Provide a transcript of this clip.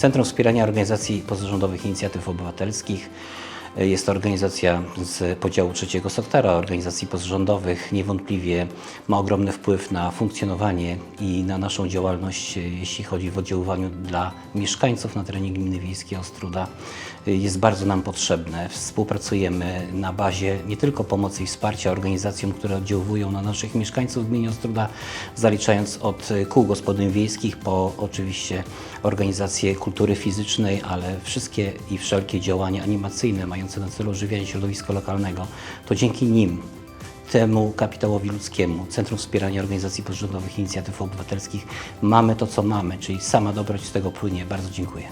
Centrum Wspierania Organizacji Pozarządowych Inicjatyw Obywatelskich jest to organizacja z podziału trzeciego sektora, organizacji pozarządowych. Niewątpliwie ma ogromny wpływ na funkcjonowanie i na naszą działalność, jeśli chodzi o oddziaływaniu dla mieszkańców na terenie gminy wiejskiej Ostruda. Jest bardzo nam potrzebne. Współpracujemy na bazie nie tylko pomocy i wsparcia organizacjom, które oddziałują na naszych mieszkańców w gminie Ostruda, zaliczając od kół gospodyń wiejskich po oczywiście organizacje kultury fizycznej, ale wszystkie i wszelkie działania animacyjne mające na celu ożywianie środowiska lokalnego, to dzięki nim temu kapitałowi ludzkiemu, Centrum Wspierania Organizacji Pozarządowych i Inicjatyw Obywatelskich, mamy to, co mamy, czyli sama dobroć z tego płynie. Bardzo dziękuję.